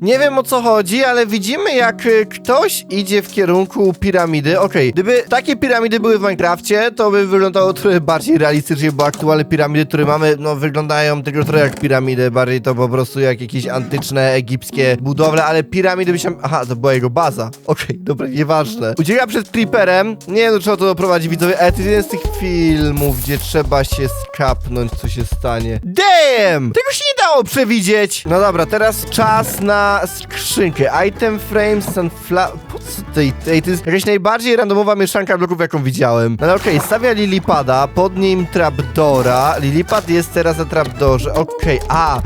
Nie wiem o co chodzi, ale widzimy jak y, ktoś idzie w kierunku piramidy. Okej, gdyby takie piramidy były w Minecrafcie, to by wyglądało trochę bardziej realistycznie, bo aktualne piramidy, które mamy, no wyglądają tylko trochę jak piramidy, bardziej to po prostu jak jakieś antyczne, egipskie budowle, ale piramidy by się... Aha, to była jego baza. Okej, dobra, nieważne. Ucieka przed creeperem. Nie wiem, do czego to doprowadzi, widzowie, ale to jest jeden z tych filmów, gdzie trzeba się skapnąć, co się stanie. Damn! Tego się nie dało przewidzieć! No dobra, teraz czas na skrzynkę. Item frame sunflower... Po co tej, tej, to jest jakaś najbardziej randomowa mieszanka bloków, jaką widziałem. No ale okej, stawia Lilipada, pod nim trapdora. Lilipad jest teraz na trapdorze. Okej, a...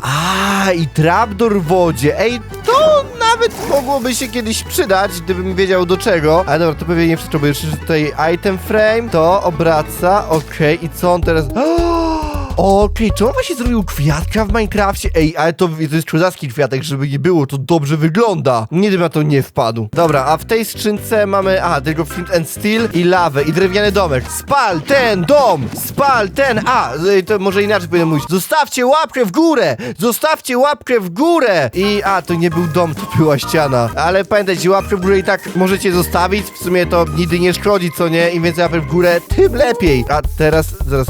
A, i trapdor w wodzie. Ej, to nawet mogłoby się kiedyś przydać, gdybym wiedział do czego. Ale dobra, to pewnie nie potrzebuję. Jeszcze tutaj item frame, to obraca, okej, i co on teraz... Okej, czy on właśnie zrobił kwiatka w Minecrafcie? Ej, ale to, to jest czuzacki kwiatek, żeby nie było, to dobrze wygląda. Nie bym na to nie wpadł. Dobra, a w tej skrzynce mamy, aha, tylko flint and steel i lawę i drewniany domek. Spal ten dom! Spal ten, a, y, to może inaczej powinien mówić. Zostawcie łapkę w górę! Zostawcie łapkę w górę! I, a, to nie był dom, to była ściana. Ale pamiętajcie, łapkę w górę i tak możecie zostawić, w sumie to nigdy nie szkodzi, co nie? Im więcej łapek w górę, tym lepiej. A teraz, zaraz...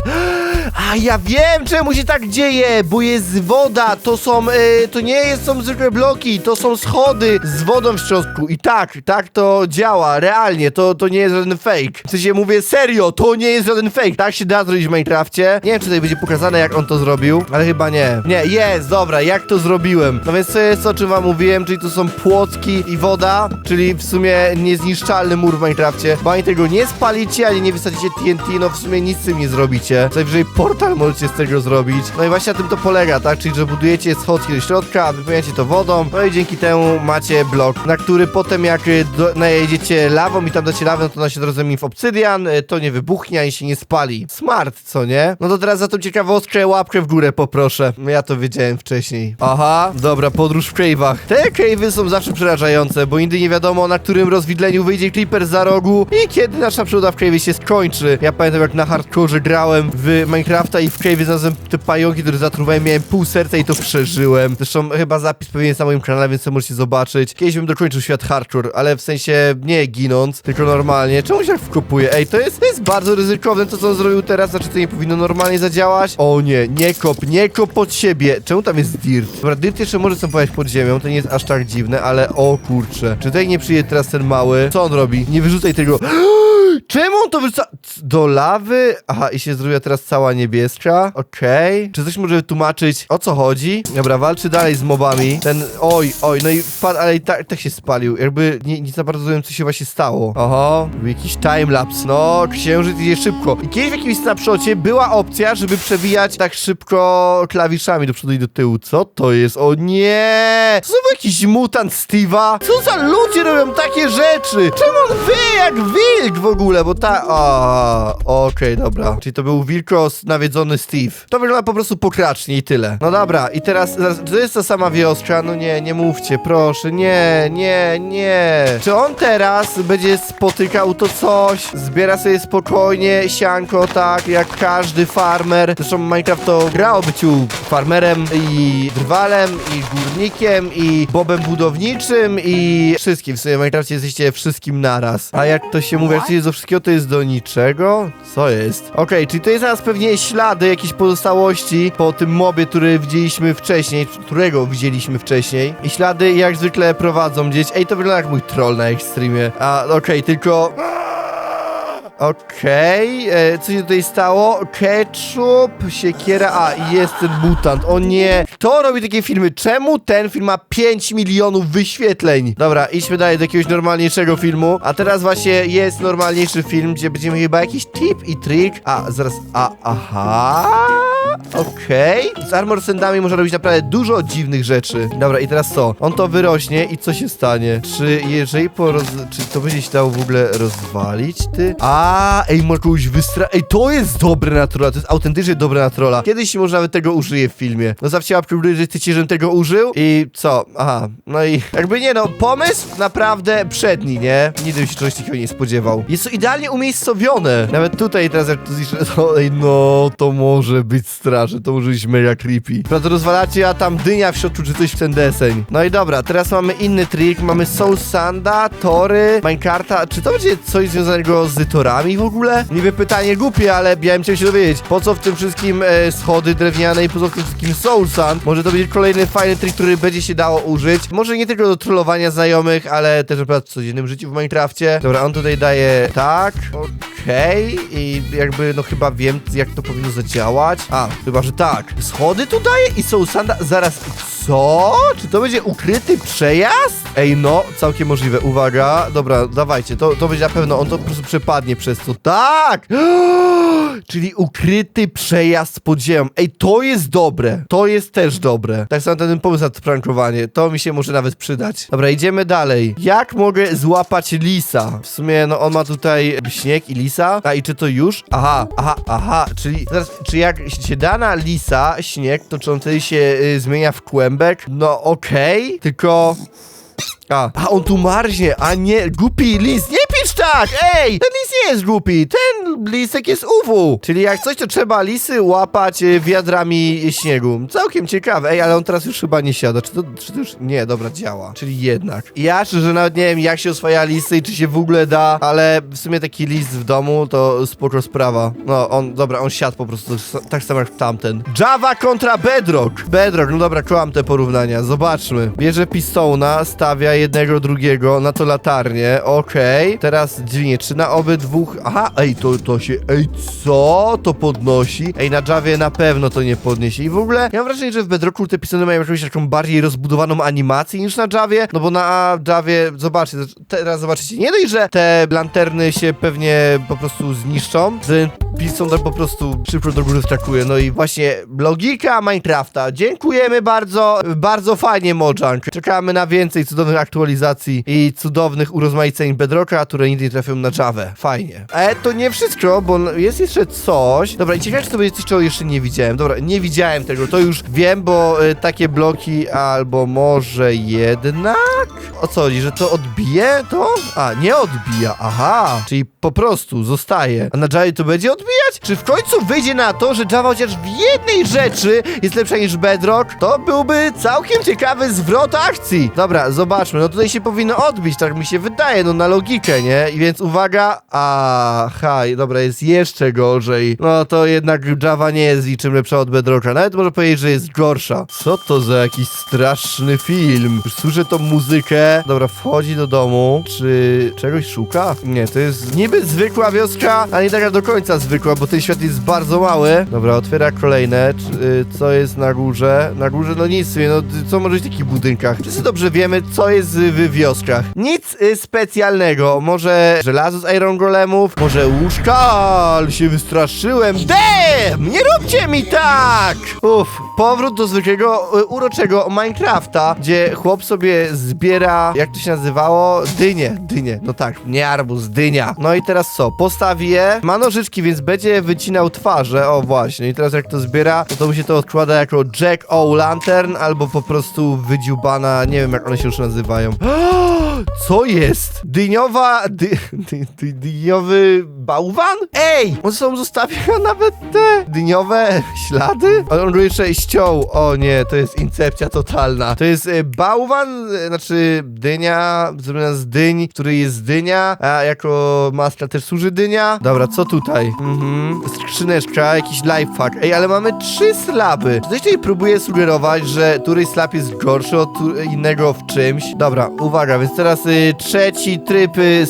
A ja wiem, czemu się tak dzieje, bo jest woda, to są, y, to nie jest, są zwykłe bloki, to są schody z wodą w środku i tak, tak to działa, realnie, to, to nie jest żaden fake. W sensie mówię serio, to nie jest żaden fake, tak się da zrobić w Minecrafcie. Nie wiem, czy tutaj będzie pokazane, jak on to zrobił, ale chyba nie. Nie, jest, dobra, jak to zrobiłem. No więc to jest, o czym wam mówiłem, czyli to są płotki i woda, czyli w sumie niezniszczalny mur w Minecrafcie, bo ani tego nie spalicie, ani nie wysadzicie TNT, no w sumie nic z tym nie zrobicie. Najwyżej portal możecie z tego zrobić. No i właśnie na tym to polega, tak? Czyli, że budujecie schodki do środka, wypełniacie to wodą, no i dzięki temu macie blok, na który potem jak y, do, najedziecie lawą i tam dacie lawę, no to ona się drodze w obsydian, y, to nie wybuchnie ani się nie spali. Smart, co nie? No to teraz za tą ciekawostkę łapkę w górę poproszę. No Ja to wiedziałem wcześniej. Aha, dobra, podróż w cave'ach. Te cave'y są zawsze przerażające, bo nigdy nie wiadomo na którym rozwidleniu wyjdzie creeper za rogu i kiedy nasza przygoda w cave'ie się skończy. Ja pamiętam jak na hardcore grałem w Minecrafta i w cave'ie znalazłem te pająki, które zatruwałem, miałem pół serca i to przeżyłem. Zresztą chyba zapis pewnie jest na moim kanale, więc to możecie zobaczyć. Kiedyś bym dokończył świat hardcore, ale w sensie nie ginąc, tylko normalnie. Czemu się tak wkopuje? Ej, to jest, to jest bardzo ryzykowne to, co on zrobił teraz, znaczy to nie powinno normalnie zadziałać. O nie, nie kop, nie kop pod siebie. Czemu tam jest dirt? Dobra, dirt jeszcze może pojechać pod ziemią, to nie jest aż tak dziwne, ale o kurczę. Czy tutaj nie przyjedzie teraz ten mały? Co on robi? Nie wyrzucaj tego. Czemu on to wyrzuca? Do lawy? Aha, i się zrobiła teraz cała niebieska. Okej. Czy coś może tłumaczyć, o co chodzi? Dobra, walczy dalej z mobami. Ten, oj, oj, no i wpadł, ale i tak, tak się spalił. Jakby nie, nie za bardzo wiem, co się właśnie stało. Oho, był jakiś timelapse. No, księżyc idzie szybko. I kiedyś w jakimś snapshocie była opcja, żeby przewijać tak szybko klawiszami do przodu i do tyłu. Co to jest? O nie! To znowu jakiś mutant Steve'a? Co za ludzie robią takie rzeczy? Czemu on wy jak wilk w ogóle? Bo ta... A, Okej, dobra. Czyli to był wilkos nawiedzony Steve. To wygląda po prostu pokracznie i tyle. No dobra, i teraz, zaraz, to jest ta sama wioska? No nie, nie mówcie, proszę, nie, nie, nie. Czy on teraz będzie spotykał to coś? Zbiera sobie spokojnie sianko, tak, jak każdy farmer. Zresztą Minecraft to gra o byciu farmerem i drwalem i górnikiem i bobem budowniczym i wszystkim. W sumie w Minecrafcie jesteście wszystkim naraz. A jak to się mówi, jak to jest do wszystkiego, to jest do niczego? Co jest? Okej, czyli to jest teraz pewnie ślady, jakieś pozostałości po tym mobie, który widzieliśmy wcześniej, którego widzieliśmy wcześniej. I ślady jak zwykle prowadzą gdzieś. Ej, to wygląda jak mój troll na ekstremie. A, okej, tylko... Okej, e, co się tutaj stało? Ketchup, siekiera, a jest ten mutant. O nie, kto robi takie filmy? Czemu ten film ma 5 milionów wyświetleń? Dobra, idźmy dalej do jakiegoś normalniejszego filmu. A teraz właśnie jest normalniejszy film, gdzie będziemy chyba jakiś tip i trik. A, zaraz, a, aha. Okej. Z Armor Sandami można robić naprawdę dużo dziwnych rzeczy. Dobra, i teraz co? On to wyrośnie i co się stanie? Czy jeżeli po roz... Czy to będzie się dało w ogóle rozwalić, ty? A, ej, może kogoś wystra... Ej, to jest dobre na trolla, to jest autentycznie dobre na trolla. Kiedyś może nawet tego użyję w filmie. No zawsze łapkę w że chcecie, żebym tego użył i co? Aha, no i jakby nie no, pomysł naprawdę przedni, nie? Nigdy bym się czegoś takiego nie spodziewał. Jest to idealnie umiejscowione. Nawet tutaj teraz jak to zniszczę, ej, no, to może być straży, to może być mega creepy. Prawda, rozwalacie, a tam dynia w środku, czy coś w ten deseń. No i dobra, teraz mamy inny trik, mamy Soul Sanda, tory, Minecarta. Czy to będzie coś związanego z torami w ogóle? Niby pytanie głupie, ale ja bym chciał się dowiedzieć, po co w tym wszystkim e, schody drewniane i po co w tym wszystkim Soul Sand? Może to będzie kolejny fajny trik, który będzie się dało użyć. Może nie tylko do trollowania znajomych, ale też na przykład w codziennym życiu w Minecrafcie. Dobra, on tutaj daje tak, okej i jakby no chyba wiem jak to powinno zadziałać. A, chyba, że tak. Schody tu daje i Soul Sanda, zaraz, co? Czy to będzie ukryty przejazd? Ej, no, całkiem możliwe. Uwaga, dobra, dawajcie, to, to będzie na pewno, on to po prostu przepadnie przez to. Tak! Czyli ukryty przejazd pod ziemią. Ej, to jest dobre. To jest też dobre. Tak samo ten pomysł na to prankowanie. To mi się może nawet przydać. Dobra, idziemy dalej. Jak mogę złapać lisa? W sumie, no on ma tutaj śnieg i lisa. A i czy to już? Aha, aha, aha. Czyli teraz, czy jak się da na lisa śnieg, to czy on wtedy się y, zmienia w kłębek? No okej, tylko... A, a on tu marznie, a nie, głupi lis, nie pisz tak, ej, ten lis nie jest głupi, ten lisek jest uwu, czyli jak coś, to trzeba lisy łapać e, wiadrami śniegu, całkiem ciekawe, ej, ale on teraz już chyba nie siada, czy to, czy to już, nie, dobra, działa, czyli jednak. Ja szczerze nawet nie wiem, jak się oswaja lisy i czy się w ogóle da, ale w sumie taki lis w domu to spoko sprawa, no, on, dobra, on siadł po prostu, tak samo jak tamten. Java kontra Bedrock, Bedrock, no dobra, kołam te porównania, zobaczmy, bierze pistona, stawia jednego, drugiego, na to latarnię, okej. Teraz dźwignie, czy na obydwóch... Aha, ej, to, to się... Ej, co? To podnosi? Ej, na Javie na pewno to nie podniesie. I w ogóle, ja mam wrażenie, że w Bedrocku te pistony mają jakąś taką bardziej rozbudowaną animację niż na Javie, no bo na Javie, zobaczcie, teraz zobaczycie, nie dość, że te lanterny się pewnie po prostu zniszczą, piston tak po prostu szybko do góry wskakuje, no i właśnie logika Minecrafta. Dziękujemy bardzo, bardzo fajnie Mojang. Czekamy na więcej cudownych aktualizacji i cudownych urozmaiceń Bedrocka, które nigdy trafią na Javę. Fajnie. Ale to nie wszystko, bo jest jeszcze coś. Dobra, i ciekawe, czy to będzie coś, czego jeszcze nie widziałem. Dobra, nie widziałem tego, to już wiem, bo y, takie bloki albo może jednak? O co chodzi, że to odbije to? A, nie odbija, aha. Czyli po prostu zostaje. A na Javie to będzie odbijać? Czy w końcu wyjdzie na to, że Java chociaż w jednej rzeczy jest lepsza niż Bedrock? To byłby całkiem ciekawy zwrot akcji. Dobra, zobaczmy, no tutaj się powinno odbić, tak mi się wydaje, no na logikę, nie? I więc uwaga, aha, dobra, jest jeszcze gorzej. No to jednak Java nie jest niczym lepsza od Bedrocka, nawet może powiedzieć, że jest gorsza. Co to za jakiś straszny film? Już słyszę tą muzykę. Dobra, wchodzi do domu. Czy czegoś szuka? Nie, to jest niby zwykła wioska, a nie taka do końca zwykła, bo ten świat jest bardzo mały. Dobra, otwiera kolejne. Czy, y, co jest na górze? Na górze, no nic, no co może być w takich budynkach? Wszyscy dobrze wiemy, co jest w wioskach. Nic y, specjalnego. Może żelazo z Iron Golemów? Może łóżka? Ale się wystraszyłem. Damn! Nie róbcie mi tak! Uff, powrót do zwykłego, y, uroczego Minecrafta, gdzie chłop sobie zbiera, jak to się nazywało? Dynie, dynie. No tak, nie arbuz, dynia. No i teraz co? Postawi je, ma nożyczki, więc będzie wycinał twarze. O właśnie, i teraz jak to zbiera, no to mu się to odkłada jako Jack O' Lantern, albo po prostu wydziubana, nie wiem jak one się już nazywają. Co jest? Dyniowa... Dy, dy, dy, dyniowy bałwan? Ej! On sam zostawia nawet te dyniowe ślady? Ale on jeszcze ściął. O nie, to jest incepcja totalna. To jest e, bałwan, e, znaczy dynia, zrobiona z dyń, który jest dynia, a jako maska też służy dynia. Dobra, co tutaj? Mhm. Skrzyneczka, jakiś lifehack. Ej, ale mamy trzy slaby. Czy coś tutaj próbuje sugerować, że któryś slab jest gorszy od innego w czymś? Dobra, uwaga, więc teraz y, trzeci tryb y,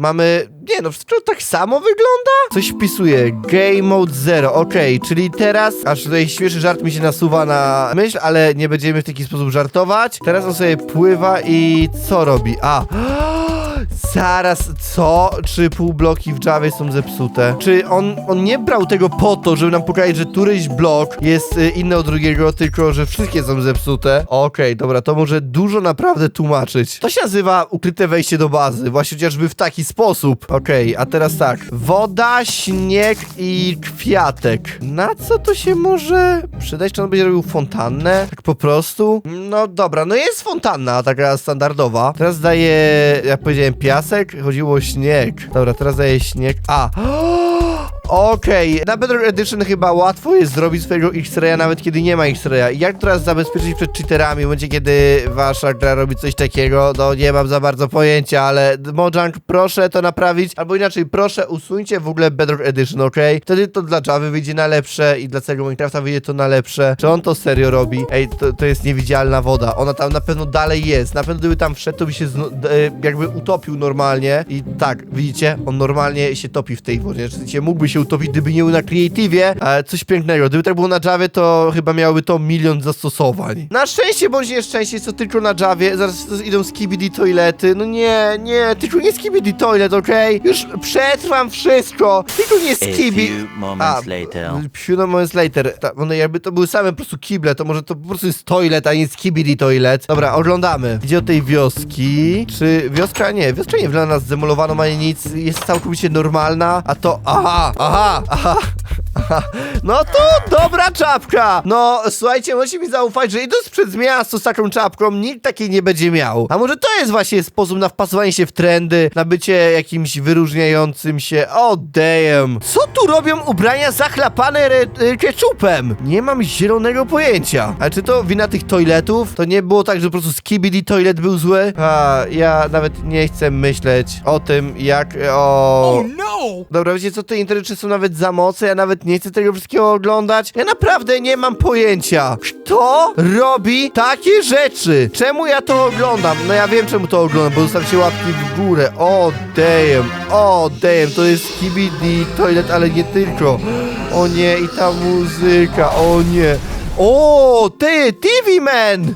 Mamy nie no, wszystko tak samo wygląda? Coś wpisuje. Game mode 0, okej, czyli teraz, aż tutaj śmieszny żart mi się nasuwa na myśl, ale nie będziemy w taki sposób żartować. Teraz on sobie pływa i co robi? A. Zaraz, co? Czy półbloki w Javie są zepsute? Czy on, on nie brał tego po to, żeby nam pokazać, że któryś blok jest y, inny od drugiego, tylko że wszystkie są zepsute? Okej, dobra, to może dużo naprawdę tłumaczyć. To się nazywa ukryte wejście do bazy, właśnie chociażby w taki sposób. Okej, a teraz tak. Woda, śnieg i kwiatek. Na co to się może przydać? Czy on będzie robił fontannę? Tak po prostu? No dobra, no jest fontanna, taka standardowa. Teraz daje, jak powiedziałem, piasek. Chodziło o śnieg. Dobra, teraz daje śnieg. A! Okej, na Bedrock Edition chyba łatwo jest zrobić swojego X-Raya, nawet kiedy nie ma X-Raya. Jak teraz zabezpieczyć przed cheaterami, w momencie kiedy wasza gra robi coś takiego, no nie mam za bardzo pojęcia, ale Mojang, proszę to naprawić, albo inaczej, proszę usuńcie w ogóle Bedrock Edition, okej? Wtedy to dla Java wyjdzie na lepsze i dla całego Minecrafta wyjdzie to na lepsze. Czy on to serio robi? Ej, to, to jest niewidzialna woda, ona tam na pewno dalej jest, na pewno gdyby tam wszedł, to by się e, jakby utopił normalnie i tak, widzicie, on normalnie się topi w tej wodzie, w sensie mógłby się utopić, gdyby nie był na Creative'ie, ale coś pięknego, gdyby tak było na Javie, to chyba miałoby to milion zastosowań. Na szczęście bądź nieszczęście jest to tylko na Javie, zaraz idą skibidi toilety, no nie, nie, tylko nie skibidi toilet, okej? Już przetrwam wszystko, tylko nie A skibidi... few moments later. Few moments later. Ta, one jakby to były same po prostu kible, to może to po prostu jest toilet, a nie skibidi toilet. Dobra, oglądamy. Idzie do tej wioski. Czy wioska? Nie, wioska nie wygląda na zdemolowaną ani nic. Jest całkowicie normalna, a to... Aha, aha, aha. Aha. No to dobra czapka! No, słuchajcie, możecie mi zaufać, że idąc przez miasto z taką czapką, nikt takiej nie będzie miał. A może to jest właśnie sposób na wpasowanie się w trendy, na bycie jakimś wyróżniającym się. O, damn! Co tu robią ubrania zachlapane y, ketchupem? Nie mam zielonego pojęcia. Ale czy to wina tych toiletów? To nie było tak, że po prostu skibidi toilet był zły? A, ja nawet nie chcę myśleć o tym, jak... O... Dobra, wiecie co, te internety są nawet za mocne, ja nawet nie chcę tego wszystkiego oglądać. Ja naprawdę nie mam pojęcia. Kto robi takie rzeczy? Czemu ja to oglądam? No ja wiem czemu to oglądam, bo zostawcie łapki w górę. O damn, o damn, to jest KBD Toilet, ale nie tylko. O nie, i ta muzyka, o nie. O, ty, TV Man!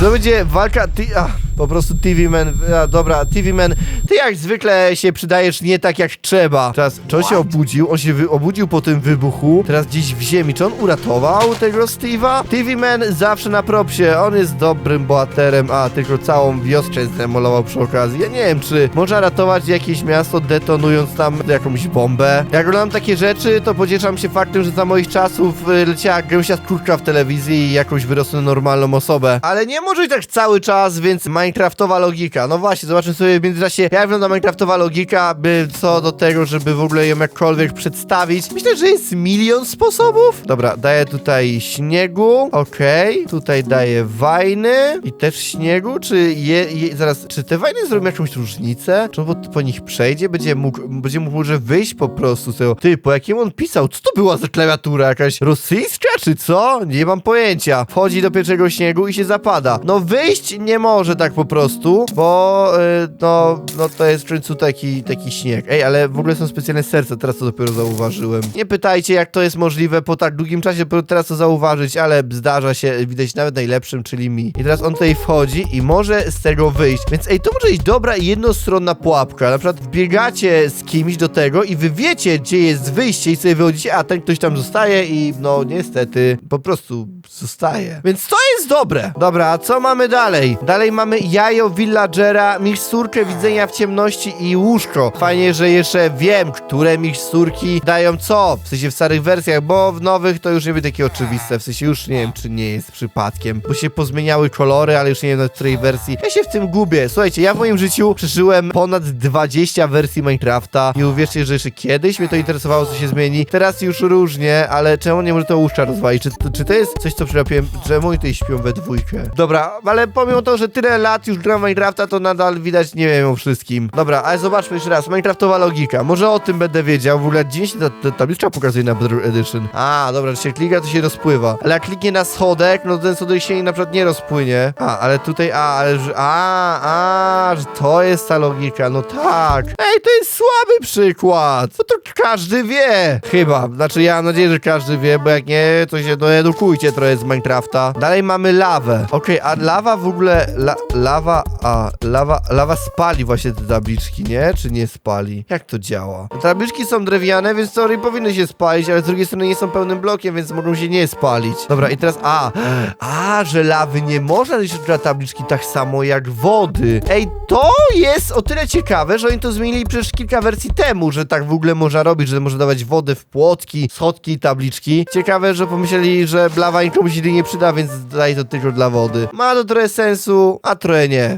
To będzie walka. Ty, a, po prostu TV Man. A, dobra, TV Man. Ty jak zwykle się przydajesz nie tak jak trzeba. Teraz, czy on się obudził? On się wy, obudził po tym wybuchu. Teraz gdzieś w ziemi. Czy on uratował tego Steve'a? TV Man zawsze na propsie. On jest dobrym bohaterem. A, tylko całą wioskę zdemolował przy okazji. Ja nie wiem, czy można ratować jakieś miasto detonując tam jakąś bombę. Jak oglądam takie rzeczy, to pocieszam się faktem, że za moich czasów y, leciała gęsia skórka w telewizji i jakoś wyrosłem normalną osobę. Ale nie może być tak cały czas, więc Minecraftowa logika. No właśnie, zobaczmy sobie w międzyczasie, jak wygląda Minecraftowa logika, by co do tego, żeby w ogóle ją jakkolwiek przedstawić. Myślę, że jest milion sposobów. Dobra, daję tutaj śniegu, okej. Tutaj daję wajny i też śniegu, czy je, je, zaraz, czy te wajny zrobią jakąś różnicę? Czy on po, po nich przejdzie? Będzie mógł, będzie mógł może wyjść po prostu z tego. Ty, po jakim on pisał? Co to była za klawiatura? Jakaś rosyjska, czy co? Nie mam pojęcia. Wchodzi do pierwszego śniegu i się zapada. No wyjść nie może tak po prostu, bo y, no, no to jest w końcu taki, taki śnieg. Ej, ale w ogóle są specjalne serca, teraz to dopiero zauważyłem. Nie pytajcie, jak to jest możliwe po tak długim czasie, dopiero teraz to zauważyć, ale zdarza się, widać nawet najlepszym, czyli mi. I teraz on tutaj wchodzi i może z tego wyjść. Więc ej, to może być dobra jednostronna pułapka. Na przykład biegacie z kimś do tego i wy wiecie, gdzie jest wyjście i sobie wychodzicie, a ten ktoś tam zostaje i no niestety po prostu zostaje. Więc to jest dobre. Dobra, a co mamy dalej? Dalej mamy jajo villagera, miksturkę widzenia w ciemności i łóżko. Fajnie, że jeszcze wiem, które miksturki dają co. W sensie w starych wersjach, bo w nowych to już nie będzie takie oczywiste. W sensie już nie wiem, czy nie jest przypadkiem. Bo się pozmieniały kolory, ale już nie wiem na której wersji. Ja się w tym gubię. Słuchajcie, ja w moim życiu przeżyłem ponad 20 wersji Minecrafta i uwierzcie, że jeszcze kiedyś mnie to interesowało, co się zmieni. Teraz już różnie, ale czemu nie może to łóżka rozwalić? Czy, czy to jest coś, co przegapiłem? Czemu oni tutaj śpią we dwójkę? Dobra, ale pomimo to, że tyle lat już gram Minecrafta, to nadal widać nie wiem o wszystkim. Dobra, ale zobaczmy jeszcze raz. Minecraftowa logika. Może o tym będę wiedział. W ogóle dziś ta, ta tabliczka pokazuje na Bedrock Edition. A, dobra, że się klika, to się rozpływa. Ale jak kliknie na schodek, no ten schodek się na przykład nie rozpłynie. A, ale tutaj, a, ale a, a, że to jest ta logika, no tak. Ej, to jest słaby przykład. No to każdy wie. Chyba. Znaczy, ja mam nadzieję, że każdy wie, bo jak nie, to się doedukujcie trochę z Minecrafta. Dalej mamy lawę. Okej, a lawa w ogóle, la, lawa, a, lawa, lawa spali właśnie te tabliczki, nie? Czy nie spali? Jak to działa? Te tabliczki są drewniane, więc teorii powinny się spalić, ale z drugiej strony nie są pełnym blokiem, więc mogą się nie spalić. Dobra, i teraz, a, a, że lawy nie można niszczyć na tabliczki tak samo jak wody. Ej, to jest o tyle ciekawe, że oni to zmienili przecież kilka wersji temu, że tak w ogóle można robić, że można dawać wodę w płotki, schodki i tabliczki. Ciekawe, że pomyśleli, że blawa nikomu się nie przyda, więc daj to tylko dla wody. Ma to trochę sensu, a trochę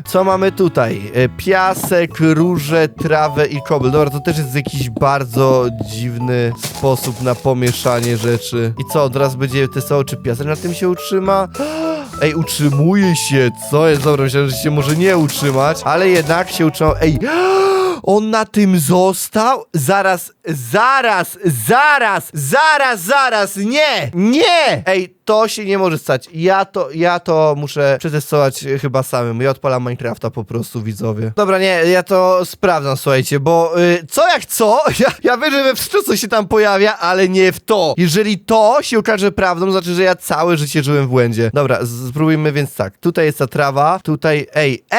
Co mamy tutaj? E, Piasek, róże, trawę i kobyl. Dobra, to też jest jakiś bardzo dziwny sposób na pomieszanie rzeczy. I co, teraz będzie testował, czy piasek na tym się utrzyma? Ej, utrzymuje się, co jest? Dobra, myślałem, że się może nie utrzymać, ale jednak się utrzymał. Ej, on na tym został? Zaraz, zaraz, zaraz, zaraz, zaraz, nie, nie! Ej, to się nie może stać. Ja to, ja to muszę przetestować chyba samym. Ja odpalam Minecrafta po prostu, widzowie. Dobra, nie, ja to sprawdzam, słuchajcie, bo y, co jak co? Ja, ja wiem, że we co się tam pojawia, ale nie w to. Jeżeli to się okaże prawdą, znaczy, że ja całe życie żyłem w błędzie. Dobra, spróbujmy więc tak. Tutaj jest ta trawa, tutaj, ej, ej!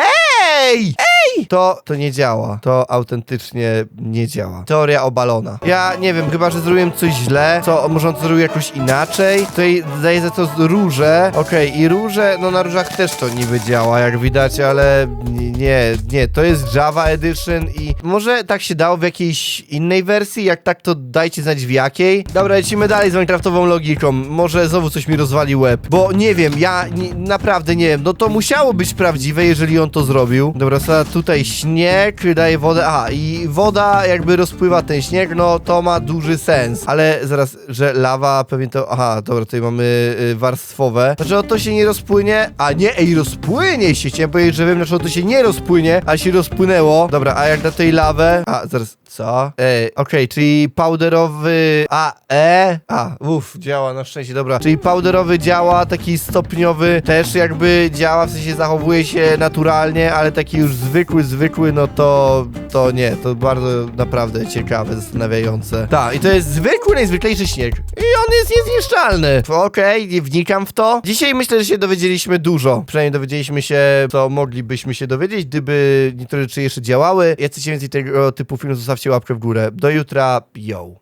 Ej! To, to nie działa. To autentycznie nie działa. Teoria obalona. Ja nie wiem, chyba, że zrobiłem coś źle. Co, może on to zrobił jakoś inaczej? Tutaj daje za to róże. Okej, i róże, no na różach też to niby działa, jak widać, ale nie, nie, to jest Java Edition i może tak się dało w jakiejś innej wersji? Jak tak, to dajcie znać w jakiej. Dobra, lecimy dalej z Minecraftową logiką. Może znowu coś mi rozwali łeb, bo nie wiem, ja naprawdę nie wiem. No to musiało być prawdziwe, jeżeli on to zrobił. Dobra, sada tutaj śnieg, daje wodę. Aha, i woda jakby rozpływa ten śnieg, no to ma duży sens. Ale zaraz, że lawa pewnie to. Aha, dobra, tutaj mamy y, warstwowe. Znaczy, o to się nie rozpłynie. A nie, ej, rozpłynie się. Chciałem powiedzieć, że wiem, znaczy, o to się nie rozpłynie, ale się rozpłynęło. Dobra, a jak na tej lawę. A, zaraz, co? Ej, okej, czyli powderowy. A, E? A, uff, działa na szczęście, dobra. Czyli powderowy działa, taki stopniowy też jakby działa, w sensie zachowuje się naturalnie, ale taki już zwykły, zwykły, no to, to nie, to bardzo naprawdę ciekawe, zastanawiające. Tak, i to jest zwykły, najzwyklejszy śnieg. I on jest niezniszczalny. Okej, nie wnikam w to. Dzisiaj myślę, że się dowiedzieliśmy dużo. Przynajmniej dowiedzieliśmy się, co moglibyśmy się dowiedzieć, gdyby niektóre rzeczy jeszcze działały. Jak więcej tego typu filmów, zostawcie łapkę w górę. Do jutra, yo.